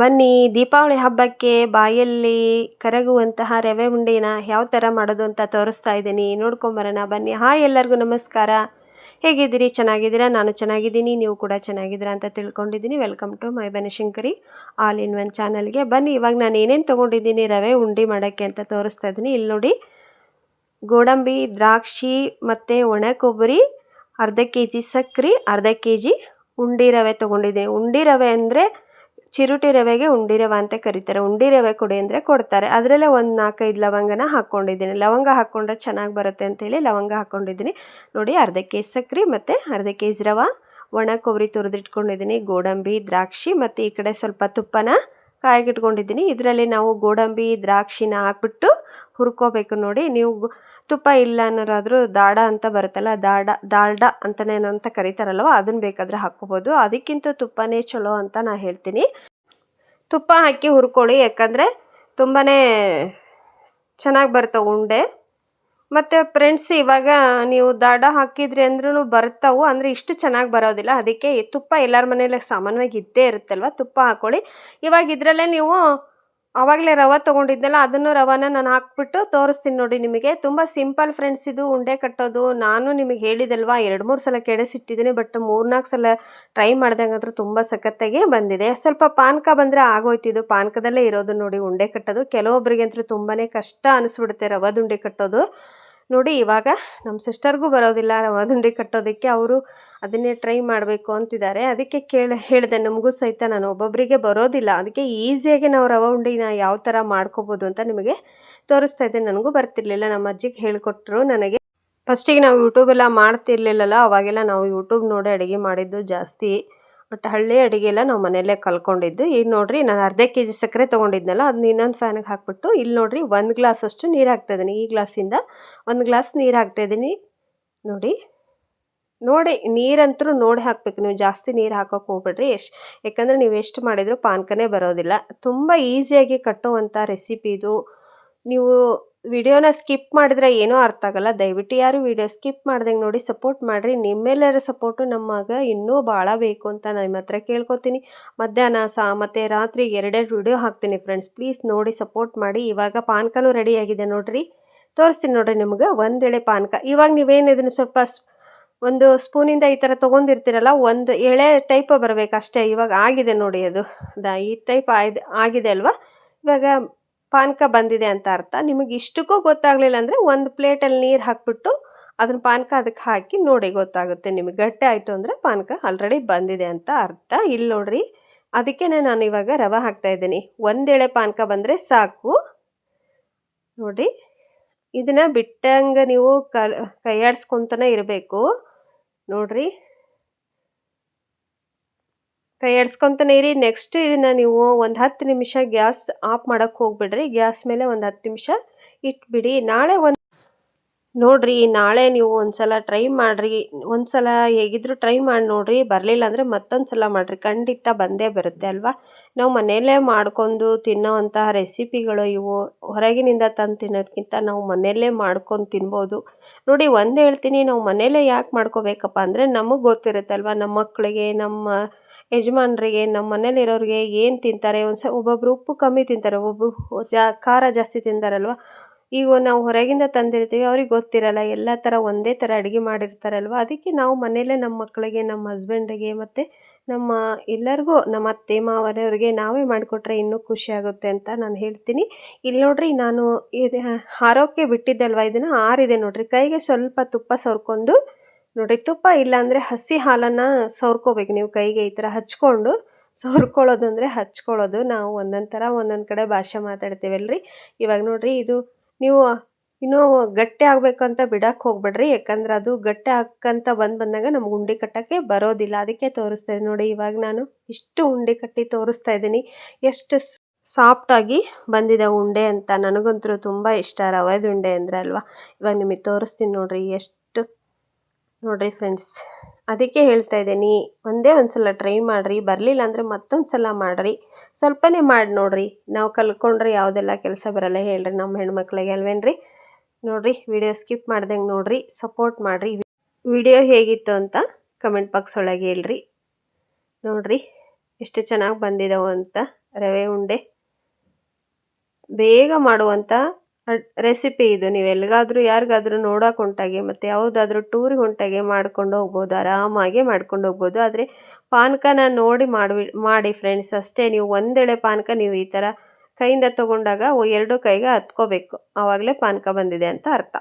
ಬನ್ನಿ, ದೀಪಾವಳಿ ಹಬ್ಬಕ್ಕೆ ಬಾಯಲ್ಲಿ ಕರಗುವಂತಹ ರವೆ ಉಂಡೆನ ಯಾವ ಥರ ಮಾಡೋದು ಅಂತ ತೋರಿಸ್ತಾ ಇದ್ದೀನಿ. ನೋಡ್ಕೊಂಬರೋಣ ಬನ್ನಿ. ಹಾಯ್ ಎಲ್ಲರಿಗೂ ನಮಸ್ಕಾರ. ಹೇಗಿದ್ದೀರಿ? ಚೆನ್ನಾಗಿದ್ದೀರಾ? ನಾನು ಚೆನ್ನಾಗಿದ್ದೀನಿ, ನೀವು ಕೂಡ ಚೆನ್ನಾಗಿದ್ದೀರಾ ಅಂತ ತಿಳ್ಕೊಂಡಿದ್ದೀನಿ. Welcome to my Banashankari all in one ಚಾನಲ್ಗೆ ಬನ್ನಿ, ಇವಾಗ ನಾನು ಏನೇನು ತೊಗೊಂಡಿದ್ದೀನಿ ರವೆ ಉಂಡೆ ಮಾಡೋಕ್ಕೆ ಅಂತ ತೋರಿಸ್ತಾ ಇದ್ದೀನಿ. ಇಲ್ಲಿ ನೋಡಿ, ಗೋಡಂಬಿ, ದ್ರಾಕ್ಷಿ ಮತ್ತು ಒಣ ಕೊಬ್ಬರಿ, ಅರ್ಧ ಕೆ ಜಿ ಸಕ್ಕರೆ ಅರ್ಧ ಕೆ ಜಿ ಉಂಡಿ ರವೆ ತೊಗೊಂಡಿದ್ದೀನಿ. ಉಂಡಿ ರವೆ ಅಂದರೆ ಚಿರುಟಿ ರವೆಗೆ ಉಂಡಿ ರವೆ ಅಂತ ಕರೀತಾರೆ. ಉಂಡಿ ರವೆ ಕೊಡಿ ಅಂದರೆ ಕೊಡ್ತಾರೆ. ಅದರಲ್ಲೇ ಒಂದು ನಾಲ್ಕೈದು ಲವಂಗನ ಹಾಕ್ಕೊಂಡಿದ್ದೀನಿ ಲವಂಗ ಹಾಕ್ಕೊಂಡ್ರೆ ಚೆನ್ನಾಗಿ ಬರುತ್ತೆ ಅಂತೇಳಿ ಲವಂಗ ಹಾಕ್ಕೊಂಡಿದ್ದೀನಿ ನೋಡಿ ಅರ್ಧ ಕೆ ಜಿ ಸಕ್ಕರೆ ಮತ್ತು ಅರ್ಧ ಕೆ ಜಿ ರವೆ, ಒಣ ಕೊಬ್ಬರಿ ತುರಿದಿಟ್ಕೊಂಡಿದ್ದೀನಿ, ಗೋಡಂಬಿ, ದ್ರಾಕ್ಷಿ ಮತ್ತು ಈ ಕಡೆ ಸ್ವಲ್ಪ ತುಪ್ಪನ ಕಾಯಿಗಿಟ್ಕೊಂಡಿದ್ದೀನಿ. ಇದರಲ್ಲಿ ನಾವು ಗೋಡಂಬಿ, ದ್ರಾಕ್ಷಿನ ಹಾಕ್ಬಿಟ್ಟು ಹುರ್ಕೋಬೇಕು ನೋಡಿ. ನೀವು ತುಪ್ಪ ಇಲ್ಲ ಅನ್ನೋರಾದರೂ ದಾಡ ಅಂತ ಬರುತ್ತಲ್ಲ, ದಾಡ, ದಾಲ್ಡ ಅಂತನೇನೋ ಅಂತ ಕರೀತಾರಲ್ವ, ಅದನ್ನು ಬೇಕಾದರೆ ಹಾಕ್ಕೋಬೋದು. ಅದಕ್ಕಿಂತ ತುಪ್ಪನೇ ಚಲೋ ಅಂತ ನಾನು ಹೇಳ್ತೀನಿ. ತುಪ್ಪ ಹಾಕಿ ಹುರ್ಕೊಳ್ಳಿ, ಯಾಕಂದರೆ ತುಂಬಾ ಚೆನ್ನಾಗಿ ಬರ್ತವೆ ಉಂಡೆ. ಮತ್ತು ಫ್ರೆಂಡ್ಸ್ ಇವಾಗ ನೀವು ದಾಡ ಹಾಕಿದ್ರಿ ಅಂದ್ರೂ ಬರ್ತಾವೆ, ಅಂದರೆ ಇಷ್ಟು ಚೆನ್ನಾಗಿ ಬರೋದಿಲ್ಲ. ಅದಕ್ಕೆ ತುಪ್ಪ ಎಲ್ಲರ ಮನೇಲಿ ಸಾಮಾನ್ಯವಾಗಿ ಇದ್ದೇ ಇರುತ್ತಲ್ವ? ತುಪ್ಪ ಹಾಕ್ಕೊಳ್ಳಿ ಇವಾಗ ಇದರಲ್ಲೇ ನೀವು ಆವಾಗಲೇ ರವೆ ತೊಗೊಂಡಿದ್ನಲ್ಲ, ಅದನ್ನು ರವಾನ ನಾನು ಹಾಕ್ಬಿಟ್ಟು ತೋರಿಸ್ತೀನಿ ನೋಡಿ ನಿಮಗೆ. ತುಂಬ ಸಿಂಪಲ್ ಫ್ರೆಂಡ್ಸ್ ಇದು, ಉಂಡೆ ಕಟ್ಟೋದು. ನಾನು ನಿಮಗೆ ಹೇಳಿದಲ್ವಾ, ಎರಡು ಮೂರು ಸಲ ಕೆಡಿಸಿಟ್ಟಿದ್ದೀನಿ ಬಟ್ ಮೂರ್ನಾಲ್ಕು ಸಲ ಟ್ರೈ ಮಾಡ್ದಂಗಾದ್ರೂ ತುಂಬ ಸಖತ್ತಾಗಿ ಬಂದಿದೆ. ಸ್ವಲ್ಪ ಪಾನಕ ಬಂದರೆ ಆಗೋಯ್ತು ಇದು. ಪಾನಕದಲ್ಲೇ ಇರೋದು ನೋಡಿ ಉಂಡೆ ಕಟ್ಟೋದು. ಕೆಲವೊಬ್ಬರಿಗಂತೂ ತುಂಬಾ ಕಷ್ಟ ಅನಿಸ್ಬಿಡುತ್ತೆ ರವದ ಉಂಡೆ ಕಟ್ಟೋದು. ನೋಡಿ, ಇವಾಗ ನಮ್ಮ ಸಿಸ್ಟರ್ಗೂ ಬರೋದಿಲ್ಲ. ಉಂಡೆ ಕಟ್ಟೋದಕ್ಕೆ ಅವರು ಅದನ್ನೇ ಟ್ರೈ ಮಾಡಬೇಕು ಅಂತಿದ್ದಾರೆ. ಅದಕ್ಕೆ ಕೇಳಿ, ಹೇಳಿದೆ, ನಮಗೂ ಸಹಿತ ನಾನು ಒಬ್ಬೊಬ್ಬರಿಗೆ ಬರೋದಿಲ್ಲ. ಅದಕ್ಕೆ ಈಸಿಯಾಗಿ ನಾವು ರವೆ ಉಂಡಿನ ಯಾವ ಥರ ಮಾಡ್ಕೋಬೋದು ಅಂತ ನಿಮಗೆ ತೋರಿಸ್ತಾ ಇದ್ದೆ. ನನಗೂ ಬರ್ತಿರ್ಲಿಲ್ಲ. ನಮ್ಮ ಅಜ್ಜಿಗೆ ಹೇಳಿಕೊಟ್ರು ನನಗೆ. ಫಸ್ಟಿಗೆ ನಾವು ಯೂಟ್ಯೂಬೆಲ್ಲ ಮಾಡ್ತಿರ್ಲಿಲ್ಲಲ್ಲ, ಅವಾಗೆಲ್ಲ ನಾವು ಯೂಟ್ಯೂಬ್ ನೋಡಿ ಅಡುಗೆ ಮಾಡಿದ್ದು ಜಾಸ್ತಿ. ಬಟ್ ಹಳ್ಳಿ ಅಡುಗೆ ಎಲ್ಲ ನಾವು ಮನೆಯಲ್ಲೇ ಕಲ್ಕೊಂಡಿದ್ದು. ಈಗ ನೋಡ್ರಿ ನಾನು ಅರ್ಧ ಕೆ ಜಿ ಸಕ್ಕರೆ ತೊಗೊಂಡಿದ್ನಲ್ಲ ಅದನ್ನ ಇನ್ನೊಂದು ಫ್ಯಾನಿಗೆ ಹಾಕ್ಬಿಟ್ಟು ಇಲ್ಲಿ ನೋಡ್ರಿ ಒಂದು ಗ್ಲಾಸ್ ಅಷ್ಟು ನೀರು ಹಾಕ್ತಾಯಿದ್ದೀನಿ ಈ ಗ್ಲಾಸಿಂದ ಒಂದು ಗ್ಲಾಸ್ ನೀರು ಹಾಕ್ತಾಯಿದ್ದೀನಿ ನೋಡಿ. ನೋಡಿ, ನೀರಂತರೂ ನೋಡಿ ಹಾಕ್ಬೇಕು. ನೀವು ಜಾಸ್ತಿ ನೀರು ಹಾಕೋಕೆ ಹೋಗ್ಬೇಡ್ರಿ. ಎಷ್ಟು, ಯಾಕಂದರೆ ನೀವು ಎಷ್ಟು ಮಾಡಿದರೂ ಪಾನ್ಕನೇ ಬರೋದಿಲ್ಲ. ತುಂಬ ಈಸಿಯಾಗಿ ಕಟ್ಟುವಂಥ ರೆಸಿಪಿ ಇದು. ನೀವು ವಿಡಿಯೋನ ಸ್ಕಿಪ್ ಮಾಡಿದ್ರೆ ಏನೂ ಅರ್ಥ ಆಗಲ್ಲ. ದಯವಿಟ್ಟು ಯಾರು ವಿಡಿಯೋ ಸ್ಕಿಪ್ ಮಾಡ್ದಂಗೆ ನೋಡಿ ಸಪೋರ್ಟ್ ಮಾಡಿರಿ. ನಿಮ್ಮೆಲ್ಲರ ಸಪೋರ್ಟು ನಮಗ ಇನ್ನೂ ಭಾಳ ಬೇಕು ಅಂತ ನಿಮ್ಮ ಹತ್ರ ಕೇಳ್ಕೊತೀನಿ. ಮಧ್ಯಾಹ್ನ ಸಹ ಮತ್ತು ರಾತ್ರಿ ಎರಡೆರಡು ವಿಡಿಯೋ ಹಾಕ್ತೀನಿ ಫ್ರೆಂಡ್ಸ್. ಪ್ಲೀಸ್ ನೋಡಿ ಸಪೋರ್ಟ್ ಮಾಡಿ. ಇವಾಗ ಪಾನಕನೂ ರೆಡಿಯಾಗಿದೆ ನೋಡಿರಿ. ತೋರಿಸ್ತೀನಿ ನೋಡಿರಿ ನಿಮ್ಗೆ ಒಂದೆಳೆ ಪಾನಕ. ಇವಾಗ ನೀವೇನು ಇದನ್ನು ಸ್ವಲ್ಪ ಒಂದು ಸ್ಪೂನಿಂದ ಈ ಥರ ತೊಗೊಂಡಿರ್ತೀರಲ್ಲ, ಒಂದು ಎಳೆ ಟೈಪ್ ಬರಬೇಕು ಅಷ್ಟೇ ಇವಾಗ ಆಗಿದೆ ನೋಡಿ ಅದು. ದ, ಈ ಟೈಪ್ ಆಯ್ದು, ಆಗಿದೆ ಅಲ್ವಾ? ಇವಾಗ ಪಾನಕ ಬಂದಿದೆ ಅಂತ ಅರ್ಥ. ನಿಮಗೆ ಇಷ್ಟಕ್ಕೂ ಗೊತ್ತಾಗಲಿಲ್ಲ ಅಂದರೆ ಒಂದು ಪ್ಲೇಟಲ್ಲಿ ನೀರು ಹಾಕ್ಬಿಟ್ಟು ಅದನ್ನ ಪಾನಕ ಅದಕ್ಕೆ ಹಾಕಿ ನೋಡಿ ಗೊತ್ತಾಗುತ್ತೆ ನಿಮಗೆ. ಗಟ್ಟಿ ಆಯಿತು ಅಂದರೆ ಪಾನಕ ಆಲ್ರೆಡಿ ಬಂದಿದೆ ಅಂತ ಅರ್ಥ. ಇಲ್ಲಿ ನೋಡ್ರಿ ಅದಕ್ಕೆ ನಾನು ಇವಾಗ ರವೆ ಹಾಕ್ತಾ ಇದ್ದೀನಿ. ಒಂದೆಳೆ ಪಾನಕ ಬಂದರೆ ಸಾಕು. ನೋಡಿ ಇದನ್ನ ಬಿಟ್ಟಂಗೆ ನೀವು ಕೈಯಾಡಿಸ್ಕೊತಾನೆ ಇರಬೇಕು. ನೋಡ್ರಿ. ಕೈ ಇರಿ ನೆಕ್ಸ್ಟ್ ಇದನ್ನು ನೀವು ಒಂದು ಹತ್ತು ನಿಮಿಷ ಗ್ಯಾಸ್ ಆಫ್ ಮಾಡೋಕ್ಕೆ ಹೋಗ್ಬಿಡ್ರಿ. ಗ್ಯಾಸ್ ಮೇಲೆ ಒಂದು ಹತ್ತು ನಿಮಿಷ ಇಟ್ಬಿಡಿ. ನಾಳೆ ಒಂದು ನೋಡ್ರಿ, ನಾಳೆ ನೀವು ಒಂದ್ಸಲ ಟ್ರೈ ಮಾಡಿರಿ. ಒಂದ್ಸಲ ಹೇಗಿದ್ರು ಟ್ರೈ ಮಾಡಿ ನೋಡ್ರಿ. ಬರಲಿಲ್ಲ ಅಂದರೆ ಮತ್ತೊಂದು ಸಲ ಮಾಡಿರಿ. ಖಂಡಿತ ಬಂದೇ ಬರುತ್ತೆ ಅಲ್ವಾ? ನಾವು ಮನೆಯಲ್ಲೇ ಮಾಡ್ಕೊಂಡು ತಿನ್ನೋವಂತಹ ರೆಸಿಪಿಗಳು ಇವು. ಹೊರಗಿನಿಂದ ತಂದು ತಿನ್ನೋದಕ್ಕಿಂತ ನಾವು ಮನೆಯಲ್ಲೇ ಮಾಡ್ಕೊಂಡು ತಿನ್ಬೋದು. ನೋಡಿ, ಒಂದು ಹೇಳ್ತೀನಿ. ನಾವು ಮನೆಯಲ್ಲೇ ಯಾಕೆ ಮಾಡ್ಕೋಬೇಕಪ್ಪ ಅಂದರೆ ನಮಗೆ ಗೊತ್ತಿರುತ್ತಲ್ವ ನಮ್ಮ ಮಕ್ಕಳಿಗೆ ನಮ್ಮ ಯಜಮಾನ್ರಿಗೆ, ನಮ್ಮ ಮನೇಲಿರೋರಿಗೆ ಏನು ತಿಂತಾರೆ? ಒಂದು ಸ, ಒಬ್ಬೊಬ್ರು ಉಪ್ಪು ಕಮ್ಮಿ ತಿಂತಾರೆ ಒಬ್ಬೊಬ್ಬರು ಜಾ, ಖಾರ ಜಾಸ್ತಿ ತಿಂತಾರಲ್ವ ಈಗ ನಾವು ಹೊರಗಿಂದ ತಂದಿರ್ತೀವಿ, ಅವ್ರಿಗೆ ಗೊತ್ತಿರಲ್ಲ, ಎಲ್ಲ ಥರ ಒಂದೇ ಥರ ಅಡುಗೆ ಮಾಡಿರ್ತಾರಲ್ವ? ಅದಕ್ಕೆ ನಾವು ಮನೆಯಲ್ಲೇ ನಮ್ಮ ಮಕ್ಕಳಿಗೆ ನಮ್ಮ ಹಸ್ಬೆಂಡಿಗೆ ಮತ್ತು ನಮ್ಮ ಎಲ್ಲರಿಗೂ, ನಮ್ಮ ಅತ್ತೆ ಮಾವನವ್ರಿಗೆ ನಾವೇ ಮಾಡಿಕೊಟ್ರೆ ಇನ್ನೂ ಖುಷಿಯಾಗುತ್ತೆ ಅಂತ ನಾನು ಹೇಳ್ತೀನಿ. ಇಲ್ಲಿ ನೋಡ್ರಿ, ನಾನು ಇದು ಹಾರೋಕ್ಕೆ ಬಿಟ್ಟಿದ್ದಲ್ವ? ಇದನ್ನು ಆರಿದೆ ನೋಡ್ರಿ. ಕೈಗೆ ಸ್ವಲ್ಪ ತುಪ್ಪ ಸವರ್ಕೊಂಡು ನೋಡಿ, ತುಪ್ಪ ಇಲ್ಲಾಂದರೆ ಹಸಿ ಹಾಲನ್ನು ಸವರ್ಕೋಬೇಕು. ನೀವು ಕೈಗೆ ಈ ಥರ ಹಚ್ಕೊಂಡು ಸವರ್ಕೊಳ್ಳೋದು ಅಂದರೆ ಹಚ್ಕೊಳ್ಳೋದು. ನಾವು ಒಂದೊಂದು ಥರ ಒಂದೊಂದು ಕಡೆ ಭಾಷೆ ಮಾತಾಡ್ತೀವಲ್ರಿ. ಇವಾಗ ನೋಡಿರಿ, ಇದು ನೀವು ಇನ್ನೂ ಗಟ್ಟಿ ಅಂತ ಬಿಡಕ್ಕೆ ಹೋಗ್ಬೇಡ್ರಿ. ಯಾಕಂದ್ರೆ ಅದು ಗಟ್ಟಿ ಹಾಕಂತ ಬಂದು ಬಂದಾಗ ನಮ್ಗೆ ಉಂಡೆ ಕಟ್ಟೋಕ್ಕೆ ಬರೋದಿಲ್ಲ. ಅದಕ್ಕೆ ತೋರಿಸ್ತಾ ಇದ್ದೀನಿ ನೋಡಿ, ಇವಾಗ ನಾನು ಇಷ್ಟು ಉಂಡೆ ಕಟ್ಟಿ ತೋರಿಸ್ತಾ ಇದ್ದೀನಿ. ಎಷ್ಟು ಸಾಫ್ಟಾಗಿ ಬಂದಿದೆ ಉಂಡೆ ಅಂತ. ನನಗಂತೂ ತುಂಬ ಇಷ್ಟ. ರವೆದ ಉಂಡೆ ಅಂದರೆ ಅಲ್ವಾ? ಇವಾಗ ನಿಮಗೆ ತೋರಿಸ್ತೀನಿ ನೋಡಿರಿ, ಎಷ್ಟು ನೋಡ್ರಿ ಫ್ರೆಂಡ್ಸ್ ಅದಕ್ಕೆ ಹೇಳ್ತಾ ಇದ್ದೀನಿ, ಒಂದೇ ಒಂದು ಸಲ ಟ್ರೈ ಮಾಡಿರಿ, ಬರಲಿಲ್ಲ ಅಂದರೆ ಮತ್ತೊಂದು ಸಲ ಮಾಡಿರಿ. ಸ್ವಲ್ಪನೇ ಮಾಡಿ ನೋಡಿರಿ, ನಾವು ಕಲ್ತ್ಕೊಂಡ್ರೆ ಯಾವುದೆಲ್ಲ ಕೆಲಸ ಬರಲ್ಲ ಹೇಳ್ರಿ ನಮ್ಮ ಹೆಣ್ಮಕ್ಳಿಗೆ ಅಲ್ವೇನ್ರಿ? ನೋಡಿರಿ ವಿಡಿಯೋ ಸ್ಕಿಪ್ ಮಾಡ್ದಂಗೆ ನೋಡಿರಿ ಸಪೋರ್ಟ್ ಮಾಡಿರಿ. ವಿಡಿಯೋ ಹೇಗಿತ್ತು ಅಂತ ಕಮೆಂಟ್ ಬಾಕ್ಸ್ ಒಳಗೆ ಹೇಳ್ರಿ. ನೋಡ್ರಿ, ಎಷ್ಟು ಚೆನ್ನಾಗಿ ಬಂದಿದ್ದಾವೆ ಅಂತ, ರವೆ ಉಂಡೆ. ಬೇಗ ಮಾಡುವಂಥ ರೆಸಿಪಿ ಇದು. ನೀವು ಎಲ್ಲಿಗಾದರೂ, ಯಾರಿಗಾದರೂ ನೋಡೋಕೆ ಹೊಂಟಾಗೆ, ಮತ್ತು ಯಾವುದಾದ್ರೂ ಟೂರಿಗೆ ಹೊಂಟಾಗೆ ಮಾಡ್ಕೊಂಡು ಹೋಗ್ಬೋದು, ಆರಾಮಾಗಿ ಮಾಡ್ಕೊಂಡು ಹೋಗ್ಬೋದು. ಆದರೆ ಪಾನಕನ ನೋಡಿ ಮಾಡಿ ಮಾಡಿ ಫ್ರೆಂಡ್ಸ್ ಅಷ್ಟೇ, ನೀವು ಒಂದೆಳೆ ಪಾನಕ ನೀವು ಈ ಥರ ಕೈಯಿಂದ ತೊಗೊಂಡಾಗ ಎರಡು ಕೈಗೆ ಹತ್ಕೋಬೇಕು. ಆವಾಗಲೇ ಪಾನಕ ಬಂದಿದೆ ಅಂತ ಅರ್ಥ.